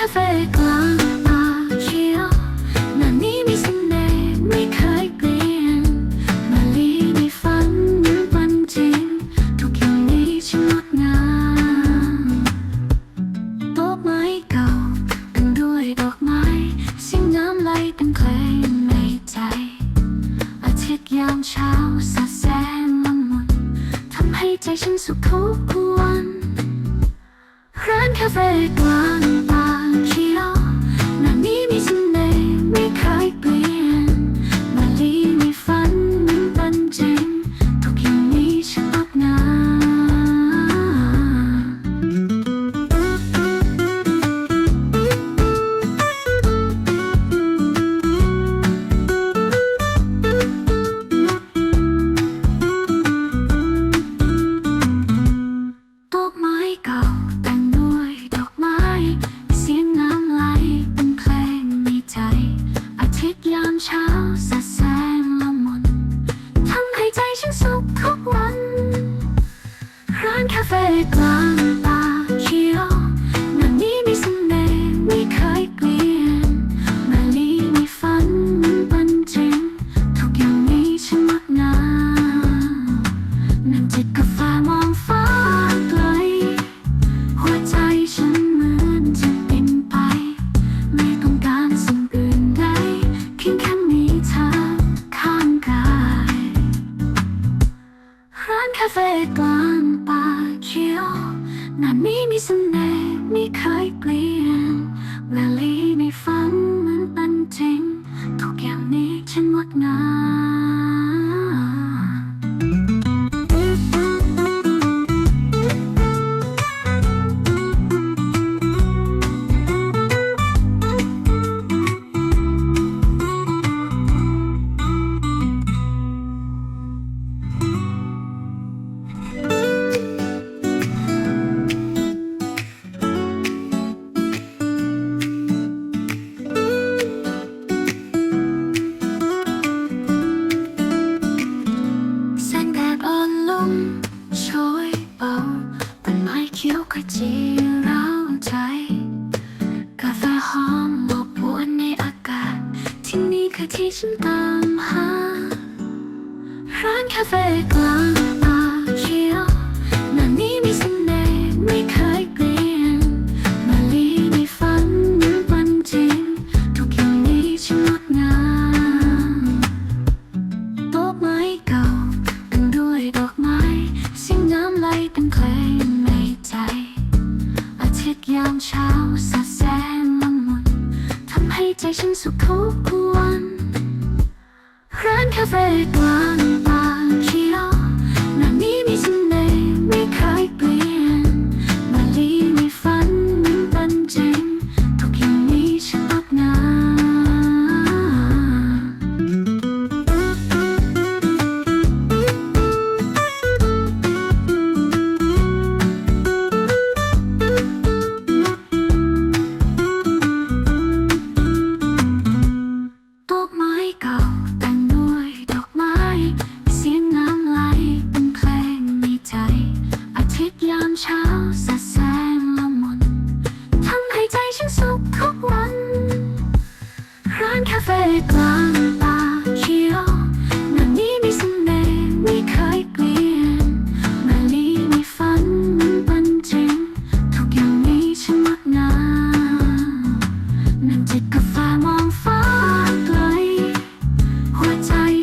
คาเฟกลางป่ายนานี้มีสน่ห์ไม่เคยเปลี่ยนมาลีในฝันมันจริง ทุกอย่างนช่ดงามโต๊ะไม้เก่ากันด้วยดอกไม้สิ่งน้ำไหลเป็นเพลงในใจ อาทิตย์ยามเช้าสาแสงละมุนทำให้ใจฉันสุขทุกวันร้านคาเฟ่กลาง night.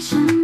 station.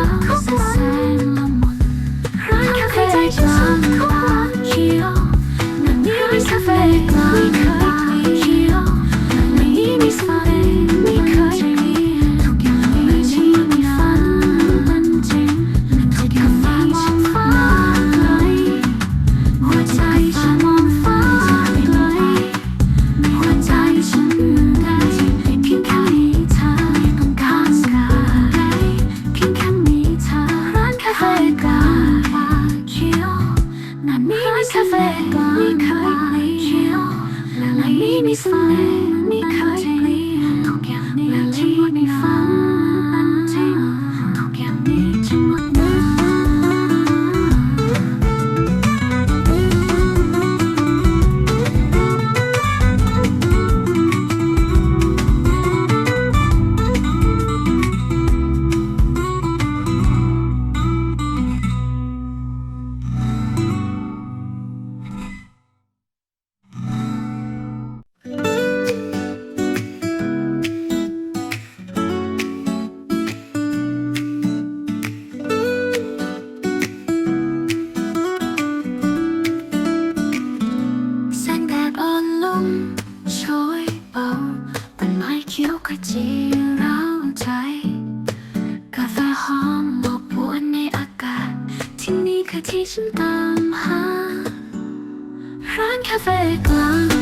Cause ลมช่วยเบาเป็นไม้เขียวขจีเราใจ กาแฟหอมหมอกบวนในอากาศ ที่นี่คือที่ฉันตามหา ร้านคาเฟ่กลาง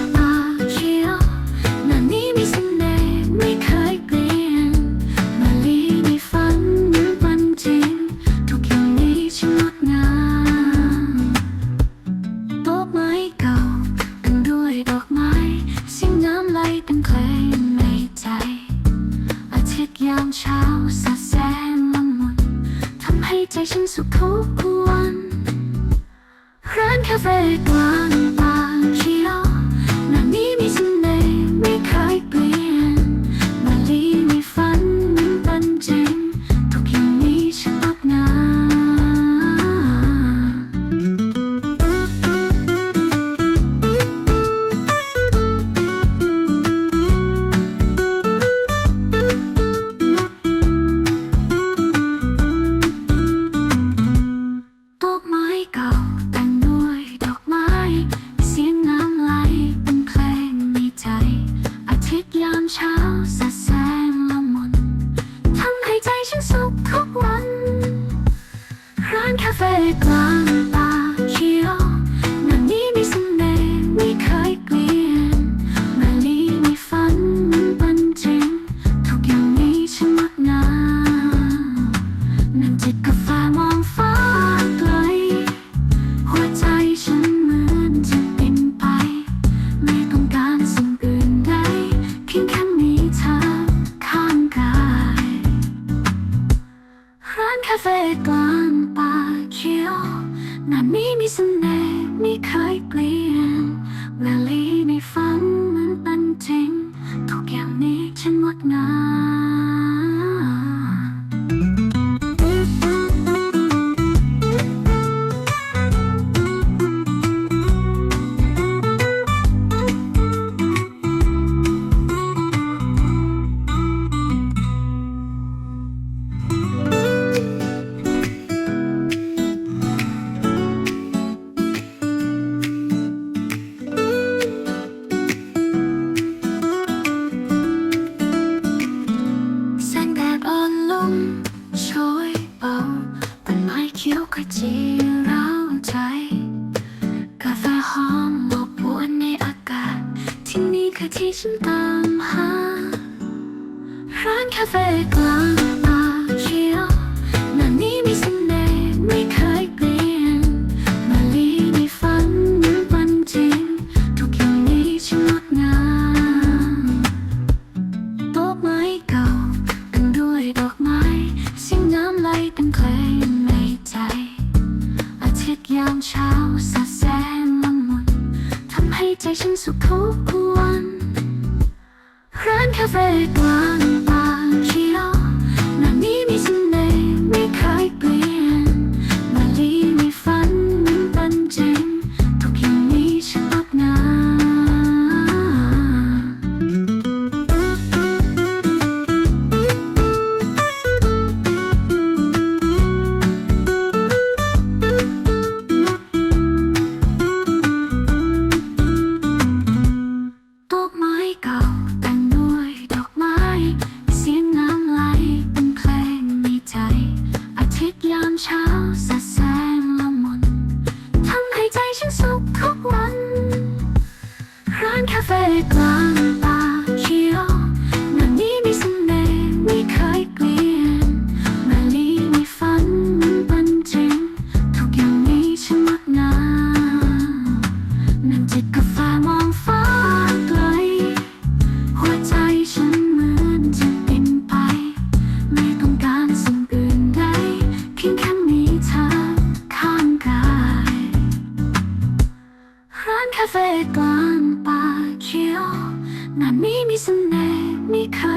ที่ฉันตามหา ร้านคาเฟ่กลางป่าเชียวนันนี้มีเสน่ห์ไม่เคยเปลี่ยน มาลีในฝันหรือวันจริง ทุกอย่างนี้ช่างดงามโต๊ะไม้เก่าเป็นด้วยดอกไม้เสียงน้ำไหลเป็นเคลงในใจ อาทิตย์ยามเช้าสาแสงละมุนทำให้ใจฉันสุขทุกวัน ร้านคาเฟ่กลาง me come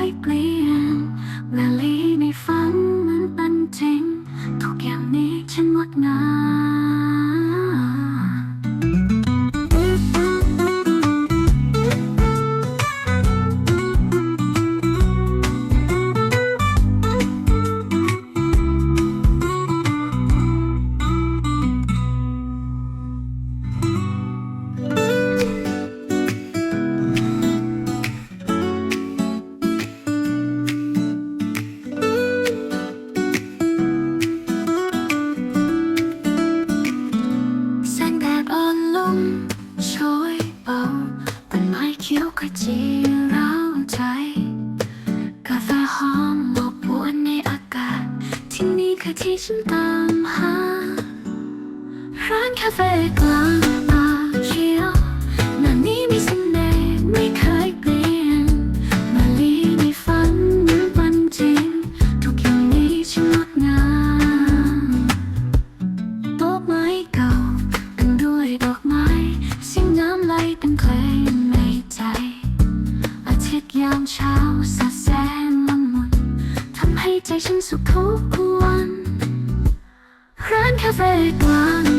될까